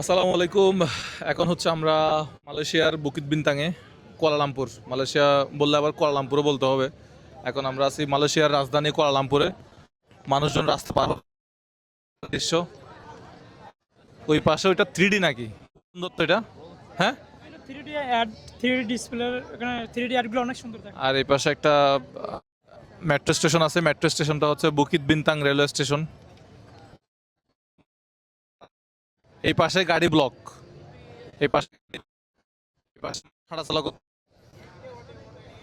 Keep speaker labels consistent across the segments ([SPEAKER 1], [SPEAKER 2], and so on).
[SPEAKER 1] আসসালামু আলাইকুম। এখন হচ্ছে আমরা মালয়েশিয়ার বুকিত বিনতাঙে কুয়ালালামপুর। মালয়েশিয়া বললে আবার কুয়ালালামপুরও বলতে হবে। এখন আমরা আছি মালয়েশিয়ার রাজধানী কুয়ালালামপুরে। মানুষজন রাস্তা পার দৃশ্য ওই পাশে ওইটা থ্রি নাকি? সুন্দর তো এটা। হ্যাঁ?
[SPEAKER 2] ডি ডি ডি
[SPEAKER 1] আর এই পাশে একটা মেট্রো স্টেশন আছে। মেট্রো স্টেশনটা হচ্ছে বুকিত বিনতাং রেলওয়ে স্টেশন এই পাশে গাড়ি ব্লক এই পাশে হাঁটাচলা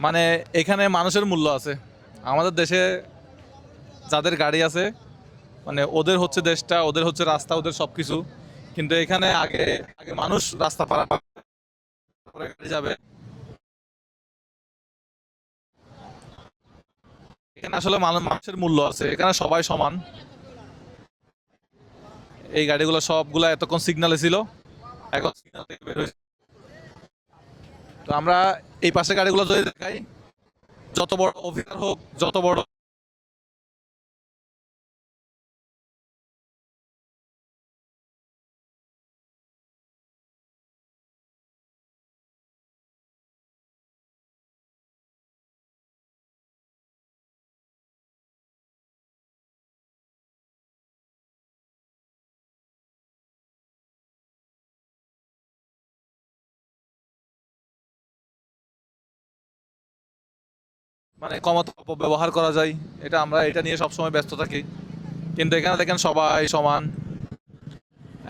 [SPEAKER 1] মানে এখানে মানুষের মূল্য আছে। আমাদের দেশে যাদের গাড়ি আছে মানে ওদের হচ্ছে দেশটা, ওদের হচ্ছে রাস্তা, ওদের সবকিছু। কিন্তু এখানে আগে আগে মানুষ রাস্তা পারা গাড়ি যাবে। এখানে আসলে মানুষের মূল্য আছে। এখানে সবাই সমান। এই গাড়িগুলো সবগুলো এতক্ষণ সিগনালে ছিল। এখন সিগনাল থেকে বের হয়েছে। তো আমরা এই পাশে গাড়িগুলো যদি দেখাই, যত বড় অফিসার হোক, যত বড় মানে কমত ব্যবহার করা যায়। এটা আমরা এটা নিয়ে সবসময় ব্যস্ত থাকি। কিন্তু এখানে দেখেন সবাই সমান।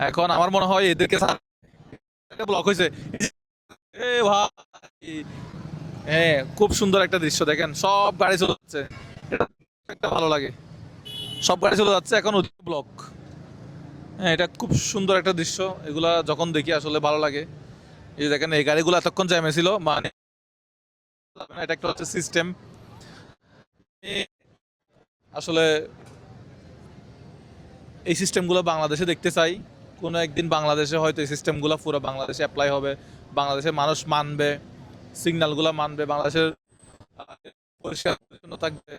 [SPEAKER 1] এখন আমার মনে হয় এদেরকে ব্লক হয়েছে। এ হ্যাঁ খুব সুন্দর একটা দৃশ্য দেখেন। সব গাড়ি চলে যাচ্ছে। এটা একটা ভালো লাগে। সব গাড়ি চলে যাচ্ছে, এখন ব্লক হ্যাঁ এটা খুব সুন্দর একটা দৃশ্য। এগুলা যখন দেখি আসলে ভালো লাগে। এই দেখেন, এই গাড়িগুলো এতক্ষণ জ্যামে ছিল মানে এটা একটা হচ্ছে সিস্টেম আসলে এই সিস্টেমগুলো বাংলাদেশে দেখতে চাই। কোনো একদিন বাংলাদেশে হয়তো এই সিস্টেমগুলো পুরো বাংলাদেশে অ্যাপ্লাই হবে। বাংলাদেশের মানুষ মানবে সিগন্যালগুলো মানবে, বাংলাদেশের পরিষ্কার পরিচ্ছন্ন থাকবে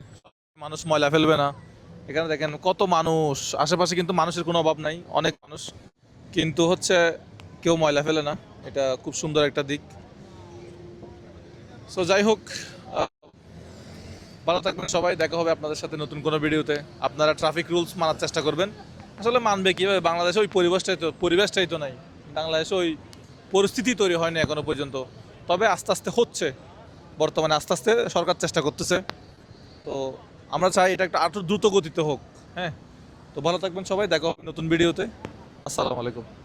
[SPEAKER 1] মানুষ ময়লা ফেলবে না। এখানে দেখেন কত মানুষ, আশেপাশে কিন্তু মানুষের কোনো অভাব নাই, অনেক মানুষ। কিন্তু হচ্ছে কেউ ময়লা ফেলে না, এটা খুব সুন্দর একটা দিক। সো যাই হোক ভালো থাকবেন সবাই, দেখা হবে আপনাদের সাথে নতুন কোনো ভিডিওতে। আপনারা ট্রাফিক রুলস মানার চেষ্টা করবেন। আসলে মানবে কীভাবে? বাংলাদেশে ওই পরিবেশটাই তো পরিবেশটাই তো নাই। বাংলাদেশে ওই পরিস্থিতি তৈরি হয়নি এখনও পর্যন্ত। তবে আস্তে আস্তে হচ্ছে। বর্তমানে আস্তে আস্তে সরকার চেষ্টা করতেছে। তো আমরা চাই এটা একটা আরও দ্রুত গতিতে হোক। হ্যাঁ? তো ভালো থাকবেন সবাই, দেখা হবে নতুন ভিডিওতে। আসসালামু আলাইকুম।